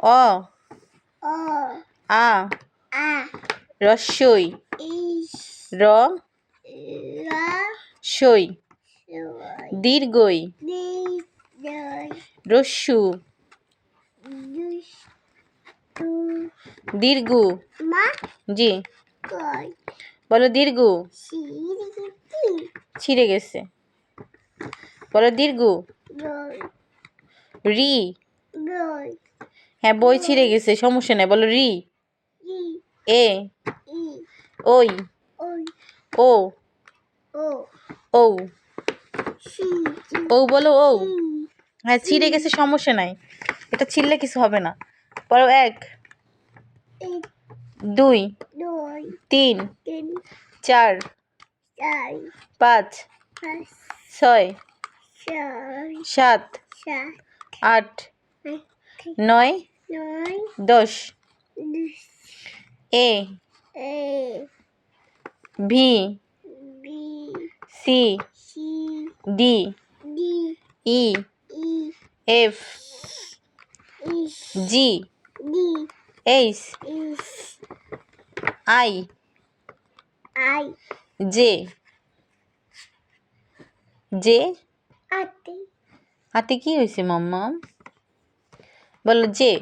অ। ও আ। আ। রস্যই র। সই। দীর্ঘই। রস্যু। দীর্ঘ। মা। জি। বলো দীর্ঘ। ছিঁড়ে গেছে। বলো দীর্ঘ। রি। হ্যাঁ বই ছিঁড়ে গেছে সমস্যা নেই বলো রি। এ ওই ও ও ও ও বলো ও হ্যাঁ ছিঁড়ে গেছে সমস্যা নাই। এটা ছিঁড়লে কিছু হবে না। বলো এক দুই তিন তিন চার পাঁচ ছয় সাত আট নয় নয় দশ A B C D E F G H I I J J আতে হাতে কি হয়েছে মাম্মা বলো J.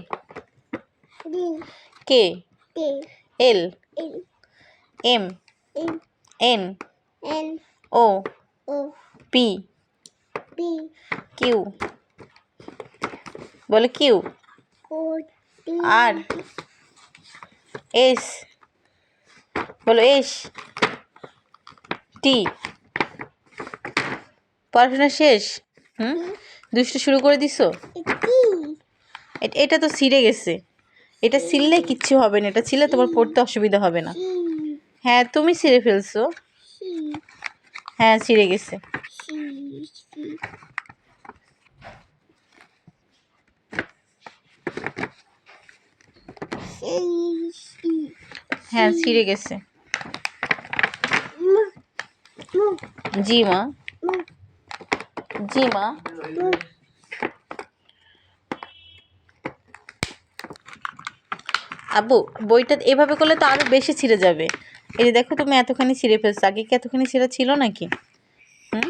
K? L. M. M. N. N. O. O. P. P. Q. বলো কিউ। আর। এস। বলো এস। টি। পড়াশোনা শেষ? হুম? দুষ্টু শুরু করে দিছো? এটা তো ছিঁড়ে গেছে। এটা ছিঁড়লে কিচ্ছু হবে না, এটা ছিলে তোমার পড়তে অসুবিধা হবে না। হ্যাঁ তুমি ছিঁড়ে ফেলছো। হ্যাঁ ছিঁড়ে গেছে। হ্যাঁ ছিঁড়ে গেছে। জি মা। জি মা। মু আব্বু বইটা এভাবে করলে তো আরও বেশি ছিঁড়ে যাবে। এই যে দেখো তুমি এতখানি ছিঁড়ে ফেলছো। আগে কি এতখানি ছিঁড়া ছিল নাকি? হুম?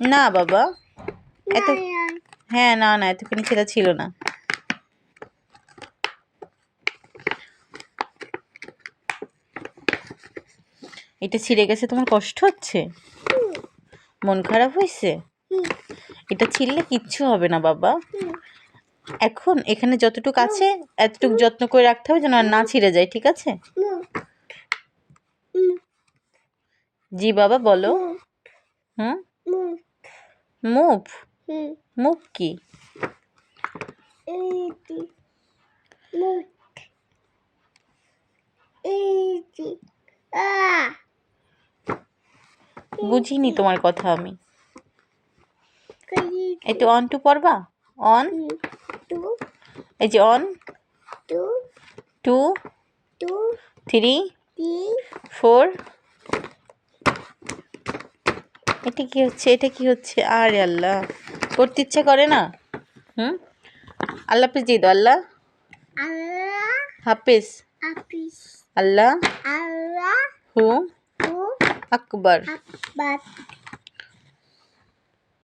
না বাবা। এত হ্যাঁ না না এতখানি ছিঁড়া ছিল না। এটা ছিঁড়ে গেছে তোমার কষ্ট হচ্ছে? মন খারাপ হয়েছে? এটা ছিঁড়লে কিচ্ছু হবে না বাবা। এখন এখানে যতটুকু আছে এতটুকু যত্ন করে রাখতে হবে যেন আর না ছিঁড়ে যায় ঠিক আছে? জি বাবা বলো। হুম? মুভ। মুভ কি? বুঝিনি তোমার কথা আমি। একটু অন টু পড়বা? অন টু এই যে one two two two three three four এটা কি হচ্ছে? এটা কি হচ্ছে? আরে আল্লাহ। করতে ইচ্ছে করে না? হুম? আল্লাহ হাফিজ দিয়ে দাও আল্লাহ। আল্লাহ হাফিজ। আপিস আল্লাহ। আল্লাহ হু হু আকবর। আকবার।